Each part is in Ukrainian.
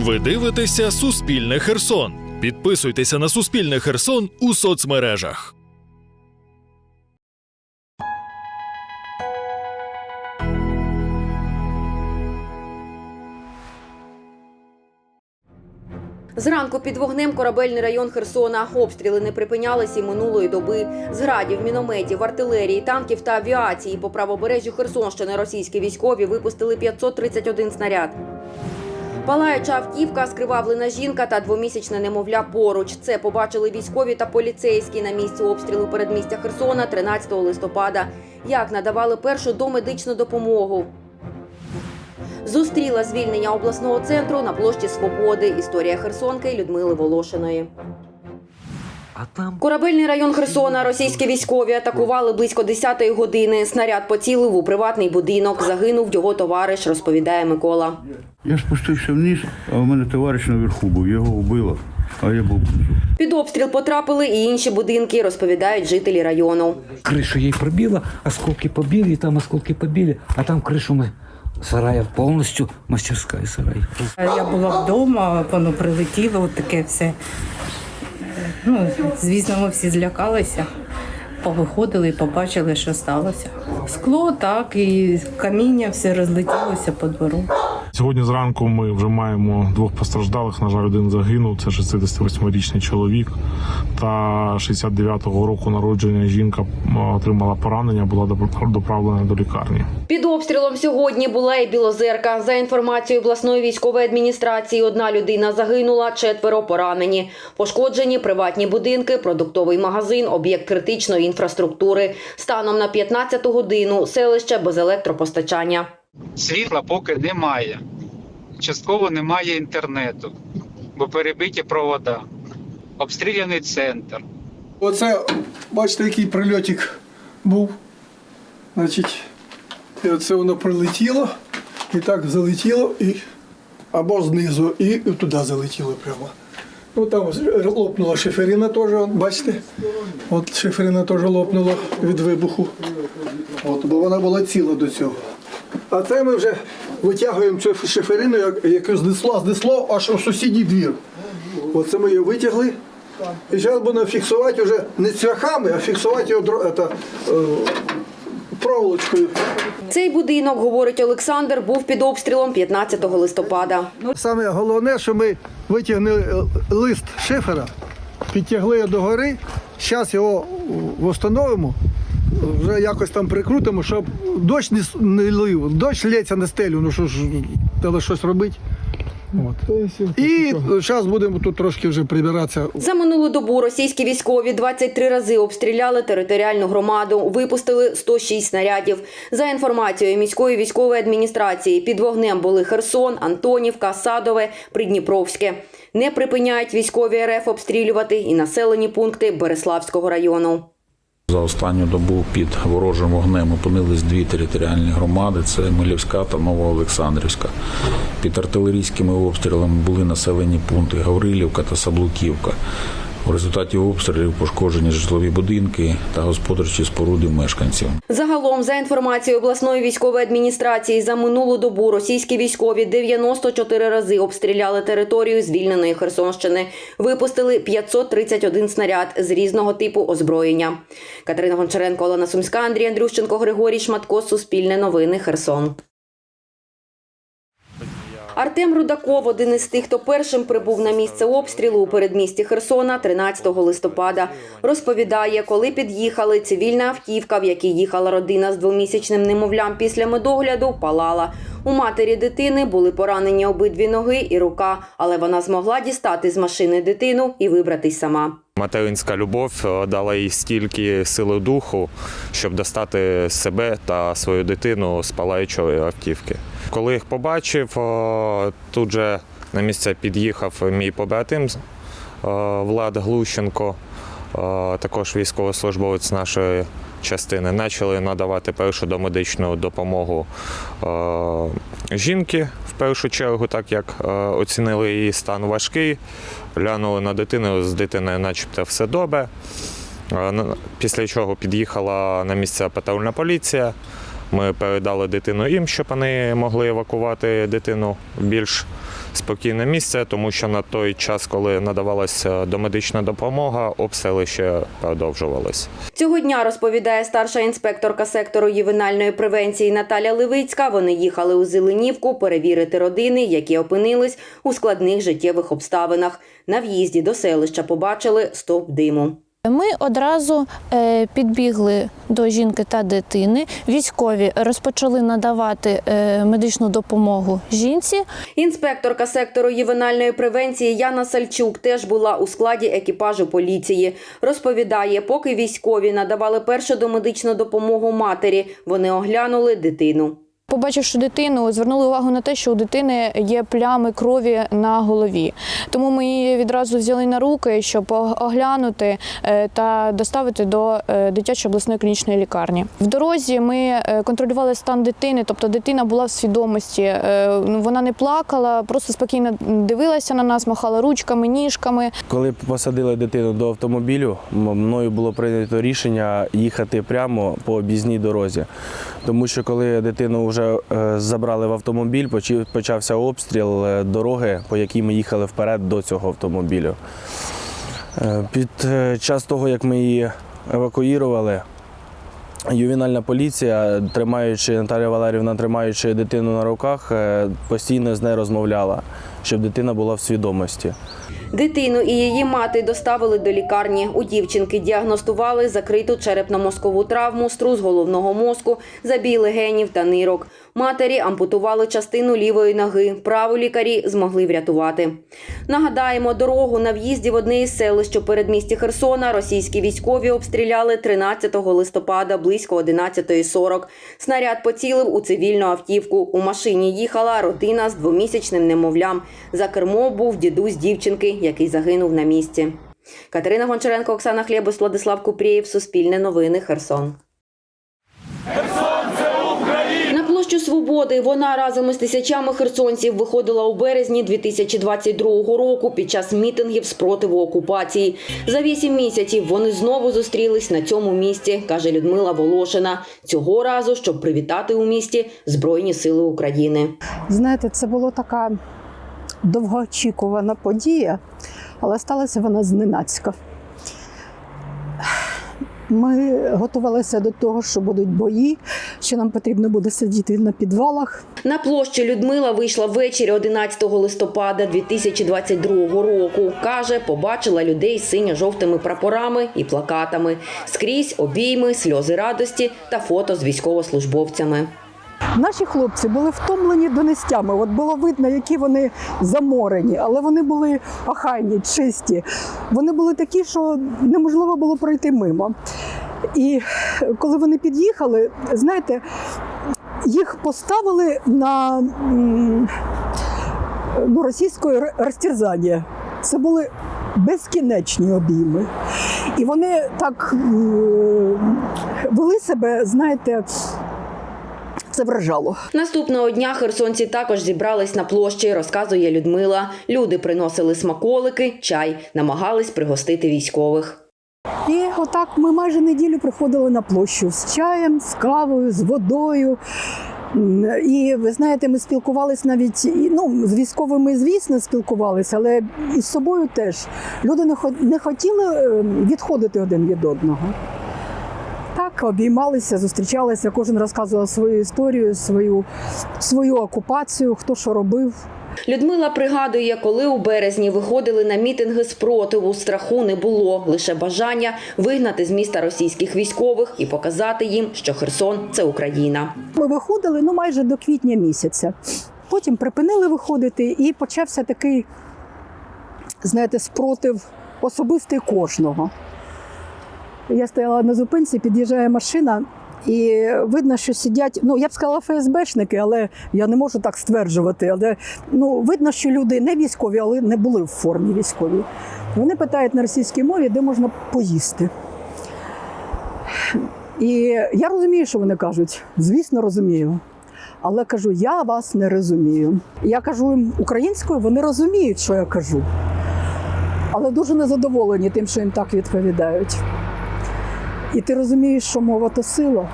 Ви дивитеся Суспільне Херсон. Підписуйтеся на Суспільне Херсон у соцмережах. Зранку під вогнем корабельний район Херсона. Обстріли не припинялися минулої доби. З градів, мінометів, артилерії, танків та авіації по правобережжю Херсонщини російські військові випустили 531 снаряд. Палаюча автівка, скривавлена жінка та двомісячне немовля поруч. Це побачили військові та поліцейські на місці обстрілу передмістя Херсона 13 листопада. Як надавали першу домедичну допомогу. Зустріла звільнення обласного центру на площі Свободи. Історія Херсонки Людмили Волошиної. А там Корабельний район Херсона російські військові атакували близько 10-ї години. Снаряд поцілив у приватний будинок. Загинув його товариш, розповідає Микола. Я спустився вниз, а у мене товариш наверху був, його вбило, а я був внизу. Під обстріл потрапили і інші будинки, розповідають жителі району. крышу ей пробило, осколки побили, и там осколки побили, а там крышу мы сарая полностью, мастерская сарай. Я була вдома, воно прилетіло, от таке все. Ну, звісно, ми всі злякалися, повиходили і побачили, що сталося. Скло так, і каміння все розлетілося по двору. Сьогодні зранку ми вже маємо двох постраждалих. На жаль, один загинув. Це 68-річний чоловік та 69-го року народження жінка отримала поранення, була доправлена до лікарні. Під обстрілом сьогодні була і Білозерка. За інформацією обласної військової адміністрації, одна людина загинула, четверо поранені. Пошкоджені приватні будинки, продуктовий магазин, об'єкт критичної інфраструктури. Станом на 15 годину селище без електропостачання. Світла поки немає. Частково немає інтернету, бо перебиті провода. Обстріляний центр. Оце, бачите, який прильотик був. Значить, і оце воно прилетіло, і так залетіло, і, або знизу, і, і туди залетіло прямо. Ну там лопнула шиферина теж, бачите? От шиферина теж лопнула від вибуху. От, бо вона була ціла до цього. А це ми вже витягуємо цю шиферину, як- яку знесло, знесло аж у сусідній двір. Оце ми її витягли. І зараз будемо фіксувати вже не цвяхами, а фіксувати його дро- е, проволочкою. Цей будинок, говорить Олександр, був під обстрілом 15 листопада. Саме головне, що ми витягнули е, лист шифера, підтягли його до гори, зараз його встановимо, вже якось там прикрутимо, щоб дощ не, с- не лив, дощ лється на стелю, ну що ж, треба щось робити. От. І зараз будемо тут трошки вже прибиратися. За минулу добу російські військові 23 рази обстріляли територіальну громаду, випустили 106 снарядів. За інформацією міської військової адміністрації, під вогнем були Херсон, Антонівка, Садове, Придніпровське. Не припиняють військові РФ обстрілювати і населені пункти Береславського району. За останню добу під ворожим вогнем опинились дві територіальні громади: це Милівська та Новоолександрівська. Під артилерійськими обстрілами були населені пункти Гаврилівка та Саблуківка. В результаті обстрілів пошкоджені житлові будинки та господарчі споруди мешканців. Загалом, за інформацією обласної військової адміністрації, за минулу добу російські військові 94 рази обстріляли територію звільненої Херсонщини. Випустили 531 снаряд з різного типу озброєння. Катерина Гончаренко, Олена Сумська, Андрій Андрющенко, Григорій Шматко, Суспільне новини, Херсон. Артем Рудаков один із тих, хто першим прибув на місце обстрілу у передмісті Херсона 13 листопада. Розповідає, коли під'їхали, цивільна автівка, в якій їхала родина з двомісячним немовлям після медогляду, палала. У матері дитини були поранені обидві ноги і рука, але вона змогла дістати з машини дитину і вибратись сама. Материнська любов е, дала їй стільки сили духу, щоб достати себе та свою дитину з палаючої автівки. Коли їх побачив, тут же на місце під'їхав мій побратим Влад Глущенко, також військовослужбовець нашої частини. Почали надавати першу домедичну допомогу жінки в першу чергу, так як оцінили її стан важкий, глянули на дитину, з дитиною начебто все добре. Після чого під'їхала на місце патрульна поліція. Ми передали дитину їм, щоб вони могли евакувати дитину в більш спокійне місце, тому що на той час, коли надавалася домедична допомога, обстріли ще продовжувалися. Цього дня розповідає старша інспекторка сектору ювенальної превенції Наталя Левицька. Вони їхали у Зеленівку перевірити родини, які опинились у складних життєвих обставинах. На в'їзді до селища побачили стовп диму. Ми одразу е, підбігли до жінки та дитини. Військові розпочали надавати е, медичну допомогу жінці. Інспекторка сектору ювенальної превенції Яна Сальчук теж була у складі екіпажу поліції. Розповідає, поки військові надавали першу домедичну допомогу матері, вони оглянули дитину. Побачивши дитину, звернули увагу на те, що у дитини є плями крові на голові. Тому ми її відразу взяли на руки, щоб оглянути е, та доставити до е, дитячої обласної клінічної лікарні. В дорозі ми е, контролювали стан дитини, тобто дитина була в свідомості. Ну, Вона не плакала, просто спокійно дивилася на нас, махала ручками, ніжками. Коли посадили дитину до автомобілю, мною було прийнято рішення їхати прямо по об'їзній дорозі. Тому що коли дитину вже е, забрали в автомобіль, почався обстріл е, дороги, по якій ми їхали вперед до цього автомобілю. Е, Під час того, як ми її евакуювали, ювенальна поліція, тримаючи Наталія Валерівна, тримаючи дитину на руках, постійно з нею розмовляла, щоб дитина була в свідомості. Дитину і її мати доставили до лікарні. У дівчинки діагностували закриту черепно-мозкову травму, струс головного мозку, забій легенів та нирок. Матері ампутували частину лівої ноги. Праву лікарі змогли врятувати. Нагадаємо, дорогу на в'їзді в одне із селищ у передмісті Херсона російські військові обстріляли 13 листопада близько 11.40. Снаряд поцілив у цивільну автівку. У машині їхала родина з двомісячним немовлям. За кермо був дідусь дівчинки, який загинув на місці. Катерина Гончаренко, Оксана Хлєбус, Владислав Купрієв, Суспільне новини, Херсон. На площу Свободи вона разом із тисячами херсонців виходила у березні 2022 року під час мітингів спротиву окупації. За вісім місяців вони знову зустрілись на цьому місці, каже Людмила Волошина. Цього разу, щоб привітати у місті Збройні Сили України. Знаєте, це була така довгоочікувана подія, але сталася вона зненацька. Ми готувалися до того, що будуть бої, що нам потрібно буде сидіти на підвалах. На площу Людмила вийшла ввечері 11 листопада 2022 року. Каже, побачила людей з синьо-жовтими прапорами і плакатами. Скрізь обійми, сльози радості та фото з військовослужбовцями. Наші хлопці були втомлені донестями. От було видно, які вони заморені, але вони були охайні, чисті. Вони були такі, що неможливо було пройти мимо. І коли вони під'їхали, знаєте, їх поставили на ну, російське розтерзання. Це були безкінечні обійми. І вони так вели себе, знаєте, це вражало. Наступного дня херсонці також зібрались на площі, розказує Людмила. Люди приносили смаколики, чай, намагались пригостити військових. І отак ми майже неділю приходили на площу з чаєм, з кавою, з водою. І ви знаєте, ми спілкувалися навіть ну, з військовими, звісно, спілкувалися, але і з собою теж. Люди не хо- не хотіли е, відходити один від одного. Обіймалися, зустрічалися, кожен розказував свою історію, свою, свою окупацію, хто що робив. Людмила пригадує, коли у березні виходили на мітинги спротиву, страху не було, лише бажання вигнати з міста російських військових і показати їм, що Херсон це Україна. Ми виходили ну, майже до квітня місяця. Потім припинили виходити, і почався такий, знаєте, спротив особистий кожного. Я стояла на зупинці, під'їжджає машина, і видно, що сидять, ну я б сказала, ФСБшники, але я не можу так стверджувати. Але ну, видно, що люди не військові, але не були в формі військовій. Вони питають на російській мові, де можна поїсти. І я розумію, що вони кажуть. Звісно, розумію. Але кажу, я вас не розумію. Я кажу їм українською, вони розуміють, що я кажу. Але дуже незадоволені тим, що їм так відповідають. І ти розумієш, що мова то сила,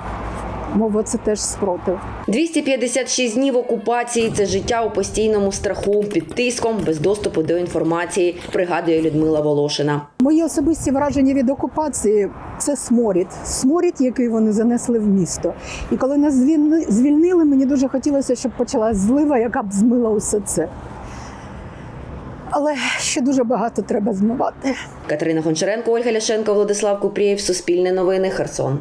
мова це теж спротив. 256 днів окупації це життя у постійному страху, під тиском, без доступу до інформації, пригадує Людмила Волошина. Мої особисті враження від окупації це сморід. Сморід, який вони занесли в місто. І коли нас звільнили, мені дуже хотілося, щоб почалась злива, яка б змила усе це. Але ще дуже багато треба змивати. Катерина Гончаренко, Ольга Ляшенко, Владислав Купрієв, Суспільне новини, Херсон.